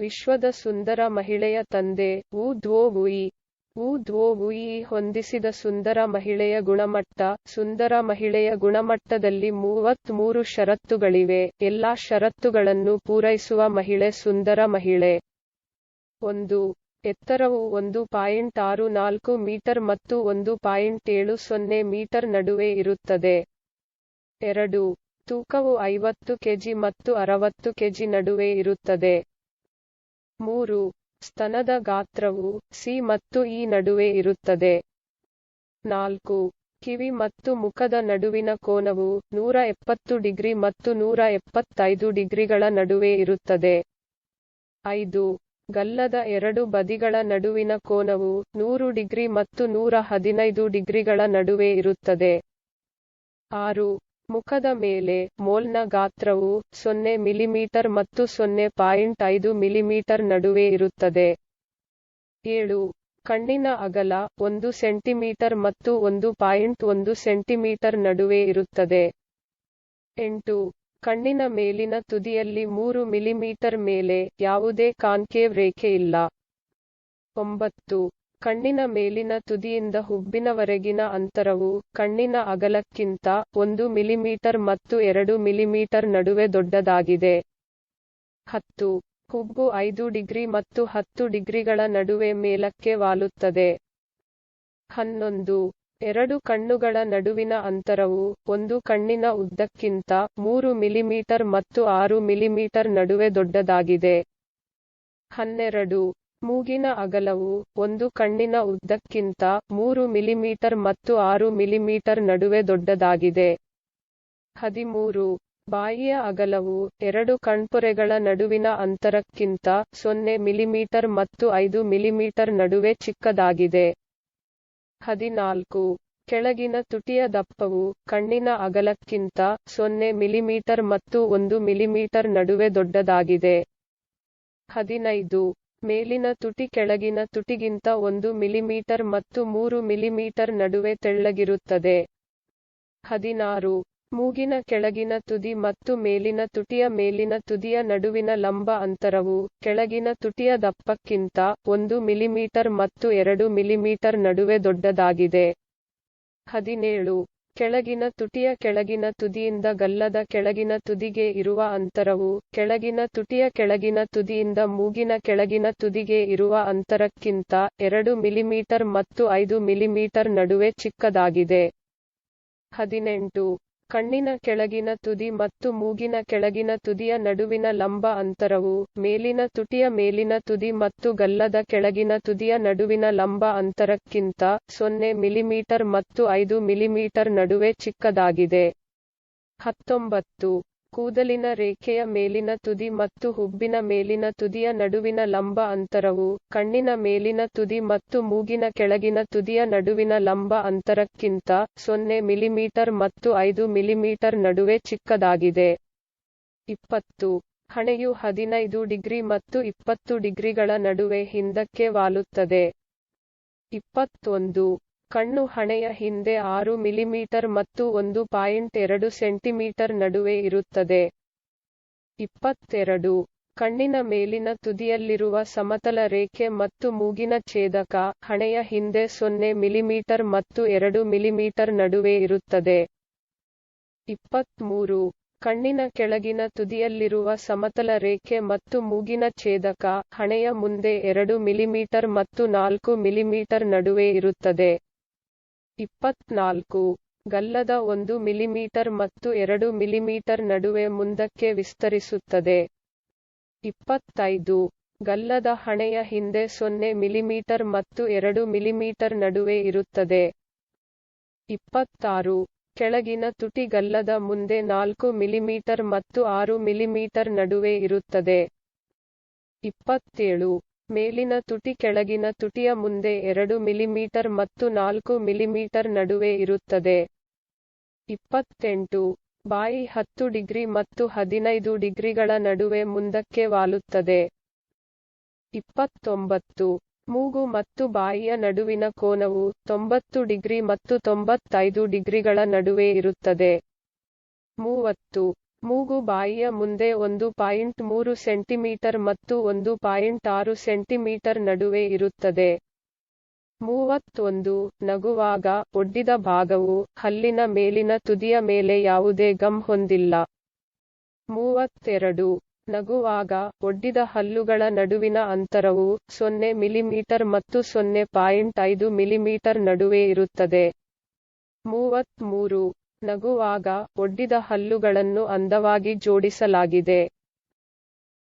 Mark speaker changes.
Speaker 1: ವಿಶ್ವದ ಸುಂದರ ಮಹಿಳೆಯ ತಂದೆ. ವು ದ್ವೋ ವುಯಿ. ವು ದ್ವೋ ಹೊಂದಿಸಿದ ಸುಂದರ ಮಹಿಳೆಯ ಗುಣಮಟ್ಟ. ಸುಂದರ ಮಹಿಳೆಯ ಗುಣಮಟ್ಟದಲ್ಲಿ ಮೂವತ್ತ್ ಮೂರು ಷರತ್ತುಗಳಿವೆ. ಎಲ್ಲಾ ಷರತ್ತುಗಳನ್ನು ಪೂರೈಸುವ ಮಹಿಳೆ ಸುಂದರ ಮಹಿಳೆ. ಒಂದು. ಎತ್ತರವು ಒಂದು ಪಾಯಿಂಟ್ ಆರು ನಾಲ್ಕು ಮೀಟರ್ ಮತ್ತು ಒಂದು ಪಾಯಿಂಟ್ ಏಳು ಸೊನ್ನೆ ಮೀಟರ್ ನಡುವೆ ಇರುತ್ತದೆ. ಎರಡು. ತೂಕವು ಐವತ್ತು ಕೆಜಿ ಮತ್ತು ಅರವತ್ತು ಕೆಜಿ ನಡುವೆ ಇರುತ್ತದೆ. ಮೂರು, ಸ್ತನದ ಗಾತ್ರವು ಸಿ ಮತ್ತು ಇ ನಡುವೆ ಇರುತ್ತದೆ. ನಾಲ್ಕು, ಕಿವಿ ಮತ್ತು ಮುಖದ ನಡುವಿನ ಕೋನವು ನೂರ ಎಪ್ಪತ್ತು ಡಿಗ್ರಿ ಮತ್ತು ನೂರ ಎಪ್ಪತ್ತೈದು ಡಿಗ್ರಿಗಳ ನಡುವೆ ಇರುತ್ತದೆ. ಐದು, ಗಲ್ಲದ ಎರಡು ಬದಿಗಳ ನಡುವಿನ ಕೋನವು ನೂರು ಡಿಗ್ರಿ ಮತ್ತು ನೂರ ಹದಿನೈದು ಡಿಗ್ರಿಗಳ ನಡುವೆ ಇರುತ್ತದೆ. ಆರು ಮುಖದ ಮೇಲೆ ಮೋಲ್ನ ಗಾತ್ರವು ಸೊನ್ನೆ ಮಿಲಿಮೀಟರ್ ಮತ್ತು ಸೊನ್ನೆ ಪಾಯಿಂಟ್ ಐದು ಮಿಲಿಮೀಟರ್ ನಡುವೆ ಇರುತ್ತದೆ. ಏಳು. ಕಣ್ಣಿನ ಅಗಲ ಒಂದು ಸೆಂಟಿಮೀಟರ್ ಮತ್ತು ಒಂದು ಪಾಯಿಂಟ್ ಒಂದು ಸೆಂಟಿಮೀಟರ್ ನಡುವೆ ಇರುತ್ತದೆ. ಎಂಟು. ಕಣ್ಣಿನ ಮೇಲಿನ ತುದಿಯಲ್ಲಿ ಮೂರು ಮಿಲಿಮೀಟರ್ ಮೇಲೆ ಯಾವುದೇ ಕಾನ್ಕೇವ್ ರೇಖೆ ಇಲ್ಲ. ಒಂಬತ್ತು. ಕಣ್ಣಿನ ಮೇಲಿನ ತುದಿಯಿಂದ ಹುಬ್ಬಿನವರೆಗಿನ ಅಂತರವು ಕಣ್ಣಿನ ಅಗಲಕ್ಕಿಂತ ಒಂದು ಮಿಲಿಮೀಟರ್ ಮತ್ತು ಎರಡು ಮಿಲಿಮೀಟರ್ ನಡುವೆ ದೊಡ್ಡದಾಗಿದೆ. ಹತ್ತು. ಹುಬ್ಬು ಐದು ಡಿಗ್ರಿ ಮತ್ತು ಹತ್ತು ಡಿಗ್ರಿಗಳ ನಡುವೆ ಮೇಲಕ್ಕೆ ವಾಲುತ್ತದೆ. ಹನ್ನೊಂದು. ಎರಡು ಕಣ್ಣುಗಳ ನಡುವಿನ ಅಂತರವು ಒಂದು ಕಣ್ಣಿನ ಉದ್ದಕ್ಕಿಂತ ಮೂರು ಮಿಲಿಮೀಟರ್ ಮತ್ತು ಆರು ಮಿಲಿಮೀಟರ್ ನಡುವೆ ದೊಡ್ಡದಾಗಿದೆ. ಹನ್ನೆರಡು. ಮೂಗಿನ ಅಗಲವು ಒಂದು ಕಣ್ಣಿನ ಉದ್ದಕ್ಕಿಂತ ಮೂರು ಮಿಲಿಮೀಟರ್ ಮತ್ತು ಆರು ಮಿಲಿಮೀಟರ್ ನಡುವೆ ದೊಡ್ಡದಾಗಿದೆ. ಹದಿಮೂರು. ಬಾಯಿಯ ಅಗಲವು ಎರಡು ಕಣ್ಪೊರೆಗಳ ನಡುವಿನ ಅಂತರಕ್ಕಿಂತ ಸೊನ್ನೆ ಮಿಲಿಮೀಟರ್ ಮತ್ತು ಐದು ಮಿಲಿಮೀಟರ್ ನಡುವೆ ಚಿಕ್ಕದಾಗಿದೆ. ಹದಿನಾಲ್ಕು. ಕೆಳಗಿನ ತುಟಿಯ ದಪ್ಪವು ಕಣ್ಣಿನ ಅಗಲಕ್ಕಿಂತ ಸೊನ್ನೆ ಮಿಲಿಮೀಟರ್ ಮತ್ತು ಒಂದು ಮಿಲಿಮೀಟರ್ ನಡುವೆ ದೊಡ್ಡದಾಗಿದೆ. ಹದಿನೈದು. ಮೇಲಿನ ತುಟಿ ಕೆಳಗಿನ ತುಟಿಗಿಂತ ಒಂದು ಮಿಲಿಮೀಟರ್ ಮತ್ತು ಮೂರು ಮಿಲಿಮೀಟರ್ ನಡುವೆ ತೆಳ್ಳಗಿರುತ್ತದೆ. ಹದಿನಾರು. ಮೂಗಿನ ಕೆಳಗಿನ ತುದಿ ಮತ್ತು ಮೇಲಿನ ತುಟಿಯ ಮೇಲಿನ ತುದಿಯ ನಡುವಿನ ಲಂಬ ಅಂತರವು ಕೆಳಗಿನ ತುಟಿಯ ದಪ್ಪಕ್ಕಿಂತ ಒಂದು ಮಿಲಿಮೀಟರ್ ಮತ್ತು ಎರಡು ಮಿಲಿಮೀಟರ್ ನಡುವೆ ದೊಡ್ಡದಾಗಿದೆ. ಹದಿನೇಳು. ಕೆಳಗಿನ ತುಟಿಯ ಕೆಳಗಿನ ತುದಿಯಿಂದ ಗಲ್ಲದ ಕೆಳಗಿನ ತುದಿಗೆ ಇರುವ ಅಂತರವು ಕೆಳಗಿನ ತುಟಿಯ ಕೆಳಗಿನ ತುದಿಯಿಂದ ಮೂಗಿನ ಕೆಳಗಿನ ತುದಿಗೆ ಇರುವ ಅಂತರಕ್ಕಿಂತ ಎರಡು ಮಿಲಿಮೀಟರ್ ಮತ್ತು ಐದು ಮಿಲಿಮೀಟರ್ ನಡುವೆ ಚಿಕ್ಕದಾಗಿದೆ. ಹದಿನೆಂಟು ಕಣ್ಣಿನ ಕೆಳಗಿನ ತುದಿ ಮತ್ತು ಮೂಗಿನ ಕೆಳಗಿನ ತುದಿಯ ನಡುವಿನ ಲಂಬ ಅಂತರವು ಮೇಲಿನ ತುಟಿಯ ಮೇಲಿನ ತುದಿ ಮತ್ತು ಗಲ್ಲದ ಕೆಳಗಿನ ತುದಿಯ ನಡುವಿನ ಲಂಬ ಅಂತರಕ್ಕಿಂತ ಸೊನ್ನೆ ಮಿಲಿಮೀಟರ್ ಮತ್ತು ಐದು ಮಿಲಿಮೀಟರ್ ನಡುವೆ ಚಿಕ್ಕದಾಗಿದೆ. ಹತ್ತೊಂಬತ್ತು. ಕೂದಲಿನ ರೇಖೆಯ ಮೇಲಿನ ತುದಿ ಮತ್ತು ಹುಬ್ಬಿನ ಮೇಲಿನ ತುದಿಯ ನಡುವಿನ ಲಂಬ ಅಂತರವು ಕಣ್ಣಿನ ಮೇಲಿನ ತುದಿ ಮತ್ತು ಮೂಗಿನ ಕೆಳಗಿನ ತುದಿಯ ನಡುವಿನ ಲಂಬ ಅಂತರಕ್ಕಿಂತ ಸೊನ್ನೆ ಮಿಲಿಮೀಟರ್ ಮತ್ತು ಐದು ಮಿಲಿಮೀಟರ್ ನಡುವೆ ಚಿಕ್ಕದಾಗಿದೆ. ಇಪ್ಪತ್ತು. ಹಣೆಯು ಹದಿನೈದು ಡಿಗ್ರಿ ಮತ್ತು ಇಪ್ಪತ್ತು ಡಿಗ್ರಿಗಳ ನಡುವೆ ಹಿಂದಕ್ಕೆ ವಾಲುತ್ತದೆ. ಇಪ್ಪತ್ತೊಂದು. ಕಣ್ಣು ಹಣೆಯ ಹಿಂದೆ ಆರು ಮಿಲಿಮೀಟರ್ ಮತ್ತು ಒಂದು ಪಾಯಿಂಟ್ ಎರಡು ಸೆಂಟಿಮೀಟರ್ ನಡುವೆ ಇರುತ್ತದೆ. ಇಪ್ಪತ್ತೆರಡು. ಕಣ್ಣಿನ ಮೇಲಿನ ತುದಿಯಲ್ಲಿರುವ ಸಮತಲ ರೇಖೆ ಮತ್ತು ಮೂಗಿನ ಛೇದಕ ಹಣೆಯ ಹಿಂದೆ ಸೊನ್ನೆ ಮಿಲಿಮೀಟರ್ ಮತ್ತು ಎರಡು ಮಿಲಿಮೀಟರ್ ನಡುವೆ ಇರುತ್ತದೆ. ಇಪ್ಪತ್ಮೂರು. ಕಣ್ಣಿನ ಕೆಳಗಿನ ತುದಿಯಲ್ಲಿರುವ ಸಮತಲ ರೇಖೆ ಮತ್ತು ಮೂಗಿನ ಛೇದಕ ಹಣೆಯ ಮುಂದೆ ಎರಡು ಮಿಲಿಮೀಟರ್ ಮತ್ತು ನಾಲ್ಕು ಮಿಲಿಮೀಟರ್ ನಡುವೆ ಇರುತ್ತದೆ. ಇಪ್ಪತ್ನಾಲ್ಕು. ಗಲ್ಲದ ಒಂದು ಮಿಲಿಮೀಟರ್ ಮತ್ತು ಎರಡು ಮಿಲಿಮೀಟರ್ ನಡುವೆ ಮುಂದಕ್ಕೆ ವಿಸ್ತರಿಸುತ್ತದೆ. ಇಪ್ಪತ್ತೈದು. ಗಲ್ಲದ ಹಣೆಯ ಹಿಂದೆ ಸೊನ್ನೆ ಮಿಲಿಮೀಟರ್ ಮತ್ತು ಎರಡು ಮಿಲಿಮೀಟರ್ ನಡುವೆ ಇರುತ್ತದೆ. ಇಪ್ಪತ್ತಾರು. ಕೆಳಗಿನ ತುಟಿ ಗಲ್ಲದ ಮುಂದೆ ನಾಲ್ಕು ಮಿಲಿಮೀಟರ್ ಮತ್ತು ಆರು ಮಿಲಿಮೀಟರ್ ನಡುವೆ ಇರುತ್ತದೆ. ಇಪ್ಪತ್ತೇಳು. ಮೇಲಿನ ತುಟಿ ಕೆಳಗಿನ ತುಟಿಯ ಮುಂದೆ 2 ಮಿಲಿಮೀಟರ್ ಮತ್ತು 4 ಮಿಲಿಮೀಟರ್ ನಡುವೆ ಇರುತ್ತದೆ. ಇಪ್ಪತ್ತೆಂಟು. ಬಾಯಿ ಹತ್ತು ಡಿಗ್ರಿ ಮತ್ತು ಹದಿನೈದು ಡಿಗ್ರಿಗಳ ನಡುವೆ ಮುಂದಕ್ಕೆ ವಾಲುತ್ತದೆ. ಇಪ್ಪತ್ತೊಂಬತ್ತು. ಮೂಗು ಮತ್ತು ಬಾಯಿಯ ನಡುವಿನ ಕೋನವು ತೊಂಬತ್ತು ಡಿಗ್ರಿ ಮತ್ತು ತೊಂಬತ್ತೈದು ಡಿಗ್ರಿಗಳ ನಡುವೆ ಇರುತ್ತದೆ. ಮೂವತ್ತು. ಮೂಗು ಬಾಯಿಯ ಮುಂದೆ ಒಂದು ಪಾಯಿಂಟ್ ಮೂರು ಸೆಂಟಿಮೀಟರ್ ಮತ್ತು ಒಂದು ಪಾಯಿಂಟ್ ಆರು ಸೆಂಟಿಮೀಟರ್ ನಡುವೆ ಇರುತ್ತದೆ. ಮೂವತ್ತೊಂದು, ನಗುವಾಗ, ಒಡ್ಡಿದ ಭಾಗವು, ಹಲ್ಲಿನ ಮೇಲಿನ ತುದಿಯ ಮೇಲೆ ಯಾವುದೇ ಗಮ್ ಹೊಂದಿಲ್ಲ. ಮೂವತ್ತೆರಡು, ನಗುವಾಗ, ಒಡ್ಡಿದ ಹಲ್ಲುಗಳ ನಡುವಿನ ಅಂತರವು ಸೊನ್ನೆ ಮಿಲಿಮೀಟರ್ ಮತ್ತು ಸೊನ್ನೆ ಪಾಯಿಂಟ್ ಐದು ಮಿಲಿಮೀಟರ್ ನಡುವೆ ಇರುತ್ತದೆ. ಮೂವತ್ಮೂರು ನಗುವಾಗ ಒಡ್ಡಿದ ಹಲ್ಲುಗಳನ್ನು ಅಂದವಾಗಿ ಜೋಡಿಸಲಾಗಿದೆ.